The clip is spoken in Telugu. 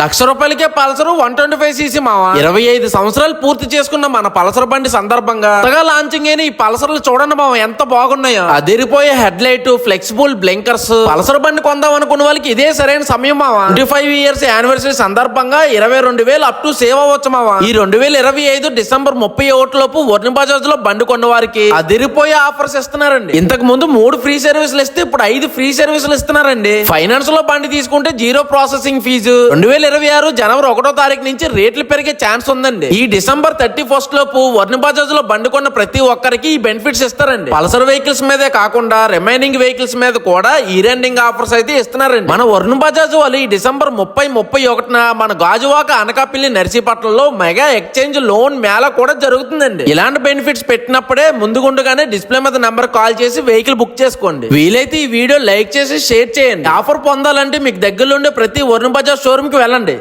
లక్ష రూపాయలకే Pulsar one twenty five CC మావా? ఇరవై ఐదు సంవత్సరాలు పూర్తి చేసుకున్న మన పల్సర్ బండి సందర్భంగా కొత్తగా లాంచింగ్ అయిన ఈ పల్సర్లు చూడండి మావ ఎంత బాగున్నాయో. అదిరిపోయే head light flexible blinkers Pulsar బండి కొందాం అనుకున్న వాళ్ళకి ఇదే సరైన సమయం మావా? ట్వంటీ ఫైవ్ ఇయర్స్ యానివర్సరీ సందర్భంగా ఇరవై రెండు వేలు అప్ టు సేవ్ అవ్వచ్చు మావా? ఈ రెండు వేల ఇరవై ఐదు డిసెంబర్ ముప్పై ఒకటి లోపు వర్ణ బజాజ్లో బండి కొన్న వారికి అదిరిపోయే ఆఫర్స్ ఇస్తున్నారండి. ఇంతకు ముందు మూడు ఫ్రీ సర్వీసులు ఇస్తే ఇప్పుడు ఐదు ఫ్రీ సర్వీసులు ఇస్తున్నారండి. ఫైనాన్స్లో బండి తీసుకుంటే జీరో ప్రాసెసింగ్ ఫీజు రెండు వేల ఇరవై ఆరు జనవరి ఒకటో తారీఖు నుంచి రేట్లు పెరిగే ఛాన్స్ ఉందండి. ఈ డిసెంబర్ థర్టీ ఫస్ట్ లోపు వర్ణ బజాజ్లో బండి కొన్న ప్రతి ఒక్కరికి ఈ బెనిఫిట్స్ ఇస్తారండి. పల్సర్ వెహికల్స్ మీదే కాకుండా రిమైనింగ్ వెహికల్స్ మీద కూడా ఈ రెండింగ్ ఆఫర్స్ అయితే ఇస్తున్నారండి. మన వర్ణ బజాజ్ వాళ్ళు ఈ డిసెంబర్ ముప్పై ముప్పై ఒకటిన మన గాజువాక అనకాపల్లి నర్సీపట్నంలో మెగా ఎక్స్చేంజ్ లోన్ మేళ కూడా జరుగుతుందండి. ఇలాంటి బెనిఫిట్స్ పెట్టినప్పుడే ముందుగుండగానే డిస్ప్లే మీద నంబర్ కాల్ చేసి వెహికల్ బుక్ చేసుకోండి. వీలైతే ఈ వీడియో లైక్ చేసి షేర్ చేయండి. ఆఫర్ పొందాలంటే మీకు దగ్గరలో ఉండే ప్రతి వరుణ్ బజాజ్ షోరూమ్కి వెళ్ళండి. చూడండి